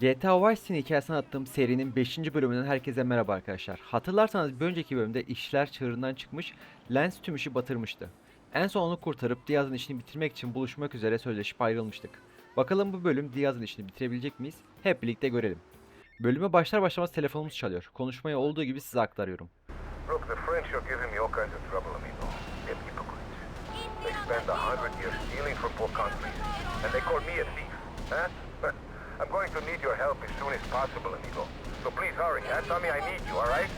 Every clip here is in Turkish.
GTA Vice City'nin hikayesini attığım serinin 5. bölümünden herkese merhaba arkadaşlar. Hatırlarsanız bir önceki bölümde işler çığırından çıkmış, Lens tüm işi batırmıştı. En son onu kurtarıp Diaz'ın işini bitirmek için buluşmak üzere sözleşip ayrılmıştık. Bakalım bu bölüm Diaz'ın işini bitirebilecek miyiz? Hep birlikte görelim. Bölüme başlar başlamaz telefonumuz çalıyor. Konuşmayı olduğu gibi size aktarıyorum. Look, the French are giving me all kinds of trouble, amigo. They're hypocrites. They spend a hundred years stealing from poor countries, and they call me a thief, huh? I'm going to need your help as soon as possible, amigo. So please hurry, huh? Me I need you, all right?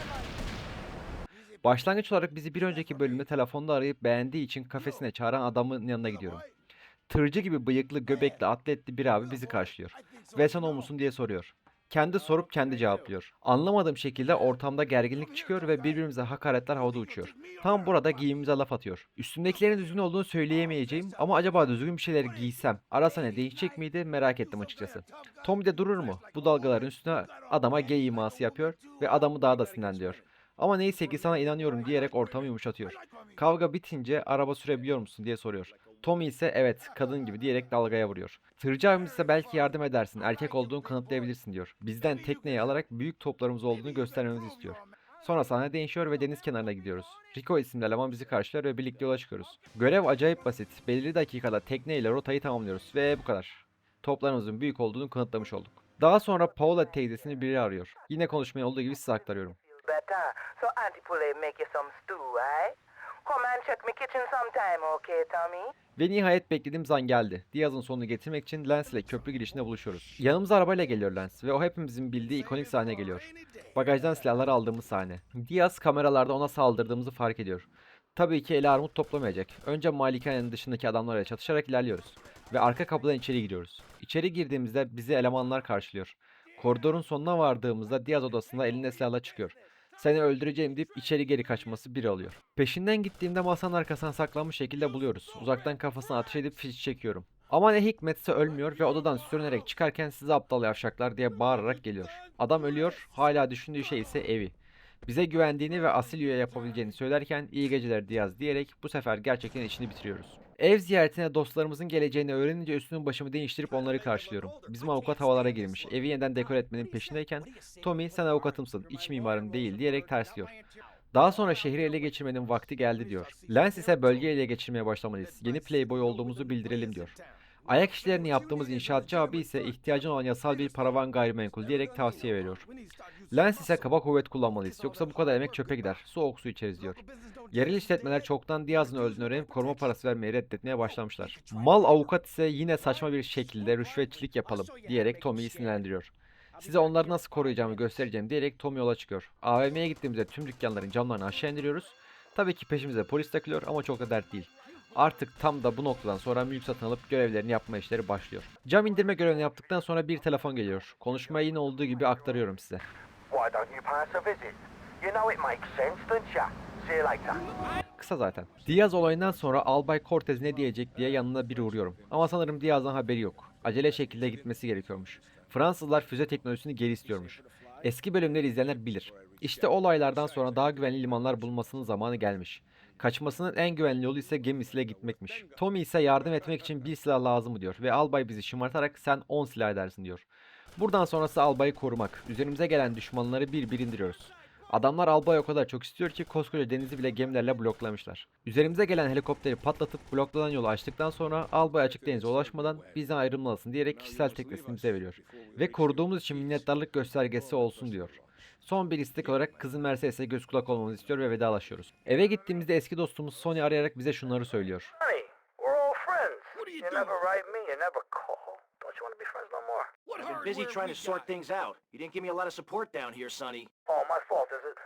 Başlangıç olarak bizi bir önceki bölümde telefonda arayıp beğendiği için kafesine çağıran adamın yanına gidiyorum. Tırcı gibi bıyıklı, göbekli, atletli bir abi bizi karşılıyor. Ve sen o musun diye soruyor. Kendi sorup kendi cevaplıyor. Anlamadığım şekilde ortamda gerginlik çıkıyor ve birbirimize hakaretler havada uçuyor. Tam burada giyimimize laf atıyor. Üstümdekilerin düzgün olduğunu söyleyemeyeceğim ama acaba düzgün bir şeyler giysem arasa ne değişecek miydi merak ettim açıkçası. Tommy de durur mu? Bu dalgaların üstüne adama gay iması yapıyor ve adamı daha da sinirlendiriyor. Ama neyse ki sana inanıyorum diyerek ortamı yumuşatıyor. Kavga bitince araba sürebiliyor musun diye soruyor. Tommy ise evet kadın gibi diyerek dalgaya vuruyor. Tırcı abimiz ise belki yardım edersin erkek olduğunu kanıtlayabilirsin diyor. Bizden tekneyi alarak büyük toplarımız olduğunu göstermemizi istiyor. Sonra sahne değişiyor ve deniz kenarına gidiyoruz. Rico isimli eleman bizi karşılıyor ve birlikte yola çıkıyoruz. Görev acayip basit. Belirli dakikada tekneyle rotayı tamamlıyoruz ve bu kadar. Toplarımızın büyük olduğunu kanıtlamış olduk. Daha sonra Paula teyzesini biri arıyor. Yine konuşmaya olduğu gibi size aktarıyorum. Check me kitchen sometime, okay, Tommy? Ve nihayet beklediğim an geldi. Diaz'ın sonunu getirmek için Lens ile köprü girişinde buluşuyoruz. Yanımıza arabayla geliyor Lens ve o hepimizin bildiği ikonik sahne geliyor. Bagajdan silahları aldığımız sahne. Diaz kameralarda ona saldırdığımızı fark ediyor. Tabii ki eli armut toplamayacak. Önce malikanenin dışındaki adamlarla çatışarak ilerliyoruz. Ve arka kapıdan içeri giriyoruz. İçeri girdiğimizde bizi elemanlar karşılıyor. Koridorun sonuna vardığımızda Diaz odasında elinde silahla çıkıyor. Seni öldüreceğim deyip içeri geri kaçması biri oluyor. Peşinden gittiğimde masanın arkasına saklanmış şekilde buluyoruz. Uzaktan kafasına ateş edip fiş çekiyorum. Ama ne hikmetse ölmüyor ve odadan sürünerek çıkarken size aptal yavşaklar diye bağırarak geliyor. Adam ölüyor, hala düşündüğü şey ise evi. Bize güvendiğini ve Asilio'ya yapabileceğini söylerken iyi geceler Diaz diyerek bu sefer gerçekten işini bitiriyoruz. Ev ziyaretine dostlarımızın geleceğini öğrenince üstümü başımı değiştirip onları karşılıyorum. Bizim avukat havalara girmiş. Evi yeniden dekor etmenin peşindeyken Tommy sen avukatımsın, iç mimarım değil diyerek tersliyor. Daha sonra şehri ele geçirmenin vakti geldi diyor. Lens ise bölgeyi ele geçirmeye başlamalıyız. Yeni playboy olduğumuzu bildirelim diyor. Ayak işlerini yaptığımız inşaatçı abi ise ihtiyacın olan yasal bir paravan gayrimenkul diyerek tavsiye veriyor. Lens ise kaba kuvvet kullanmalıyız yoksa bu kadar emek çöpe gider. Soğuk su içeriz diyor. Yerel işletmeler çoktan Diaz'ın öldüğünü öğrenip koruma parası vermeyi reddetmeye başlamışlar. Mal avukat ise yine saçma bir şekilde rüşvetçilik yapalım diyerek Tommy'yi sinirlendiriyor. Size onları nasıl koruyacağımı göstereceğim diyerek Tommy yola çıkıyor. AVM'ye gittiğimizde tüm dükkanların camlarını aşağı indiriyoruz. Tabii ki peşimize polis takılıyor ama çok da dert değil. Artık tam da bu noktadan sonra mülk satın alıp görevlerini yapma işleri başlıyor. Cam indirme görevini yaptıktan sonra bir telefon geliyor. Konuşmayı yine olduğu gibi aktarıyorum size. Kısa zaten. Diaz olayından sonra Albay Cortez ne diyecek diye yanına biri uğruyorum. Ama sanırım Diaz'dan haberi yok. Acele şekilde gitmesi gerekiyormuş. Fransızlar füze teknolojisini geri istiyormuş. Eski bölümleri izleyenler bilir. İşte olaylardan sonra daha güvenli limanlar bulmasının zamanı gelmiş. Kaçmasının en güvenli yolu ise gemisiyle gitmekmiş. Tommy ise yardım etmek için bir silah lazım diyor ve albay bizi şımartarak sen 10 silah edersin diyor. Buradan sonrası albayı korumak. Üzerimize gelen düşmanları bir bir indiriyoruz. Adamlar albayı o kadar çok istiyor ki koskoca denizi bile gemilerle bloklamışlar. Üzerimize gelen helikopteri patlatıp bloklanan yolu açtıktan sonra albay açık denize ulaşmadan bizden ayrılmalısın diyerek kişisel teknesini bize veriyor. Ve koruduğumuz için minnettarlık göstergesi olsun diyor. Son bir istek olarak kızın Mercedes'e göz kulak olmamızı istiyor ve vedalaşıyoruz. Eve gittiğimizde eski dostumuz Sony arayarak bize şunları söylüyor. Honey, we're all friends. What are you You doing? never write me, you never call. Don't you want to be friends no more? What I've been busy trying to sort things out. You didn't give me a lot of support down here, Sonny. Oh, my fault, is it?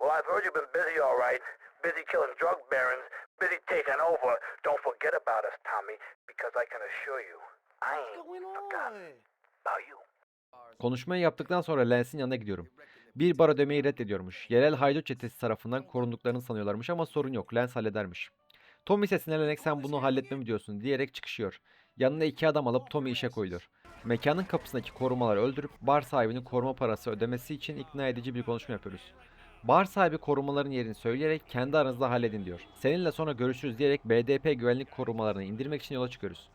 Well, I've heard you've been busy, all right. Busy killing drug barons, busy taking over. Don't forget about us, Tommy, because I can assure you, I ain't forgotten about you. Konuşmayı yaptıktan sonra Lens'in yanına gidiyorum. Bir bar ödemeyi reddediyormuş. Yerel haydut çetesi tarafından korunduklarını sanıyorlarmış ama sorun yok. Lens halledermiş. Tommy ise sinirlenerek sen bunu halletmemi diyorsun diyerek çıkışıyor. Yanına iki adam alıp Tommy işe koyuyor. Mekanın kapısındaki korumaları öldürüp bar sahibinin koruma parası ödemesi için ikna edici bir konuşma yapıyoruz. Bar sahibi korumaların yerini söyleyerek kendi aranızda halledin diyor. Seninle sonra görüşürüz diyerek BDP güvenlik korumalarını indirmek için yola çıkıyoruz.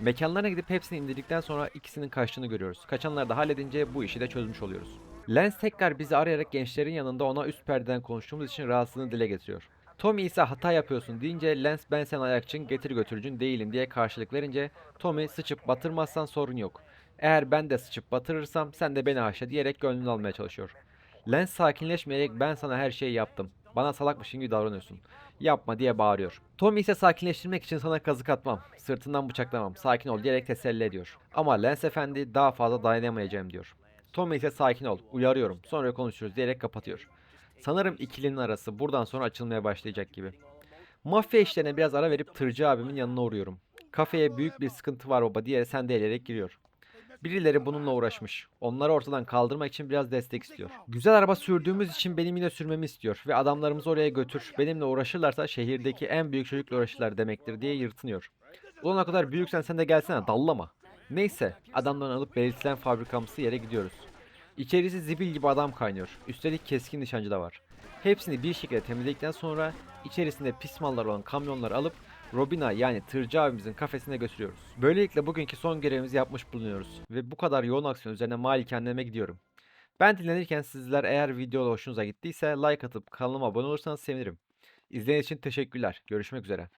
Mekanlarına gidip hepsini indirdikten sonra ikisinin kaçtığını görüyoruz. Kaçanları da halledince bu işi de çözmüş oluyoruz. Lens tekrar bizi arayarak gençlerin yanında ona üst perdeden konuştuğumuz için rahatsızlığını dile getiriyor. Tommy ise hata yapıyorsun deyince Lens ben sen ayakçın getir götürücün değilim diye karşılık verince Tommy sıçıp batırmazsan sorun yok. Eğer ben de sıçıp batırırsam sen de beni haşla diyerek gönlünü almaya çalışıyor. Lens sakinleşmeyerek ben sana her şeyi yaptım. Bana salakmışın gibi davranıyorsun. Yapma diye bağırıyor. Tommy ise sakinleştirmek için sana kazık atmam. Sırtından bıçaklamam. Sakin ol diyerek teselli ediyor. Ama Lens efendi daha fazla dayanamayacağım diyor. Tommy ise sakin ol. Uyarıyorum. Sonra konuşuruz diyerek kapatıyor. Sanırım ikilinin arası buradan sonra açılmaya başlayacak gibi. Mafya işlerine biraz ara verip tırcı abimin yanına uğruyorum. Kafeye büyük bir sıkıntı var baba diye sendeleyerek giriyor. Birileri bununla uğraşmış. Onları ortadan kaldırmak için biraz destek istiyor. Güzel araba sürdüğümüz için benim yine sürmemi istiyor ve adamlarımızı oraya götür. Benimle uğraşırlarsa şehirdeki en büyük çocukla uğraşırlar demektir diye yırtınıyor. Ulan kadar büyüksen sen de gelsene dallama. Neyse adamdan alıp belirtilen fabrikamsı yere gidiyoruz. İçerisi zibil gibi adam kaynıyor. Üstelik keskin nişancı da var. Hepsini bir şekilde temizledikten sonra içerisinde pis mallar olan kamyonları alıp Robina yani tırcı abimizin kafesine götürüyoruz. Böylelikle bugünkü son görevimizi yapmış bulunuyoruz. Ve bu kadar yoğun aksiyon üzerine malikaneme gidiyorum. Ben dinlenirken sizler eğer video hoşunuza gittiyse like atıp kanalıma abone olursanız sevinirim. İzlediğiniz için teşekkürler. Görüşmek üzere.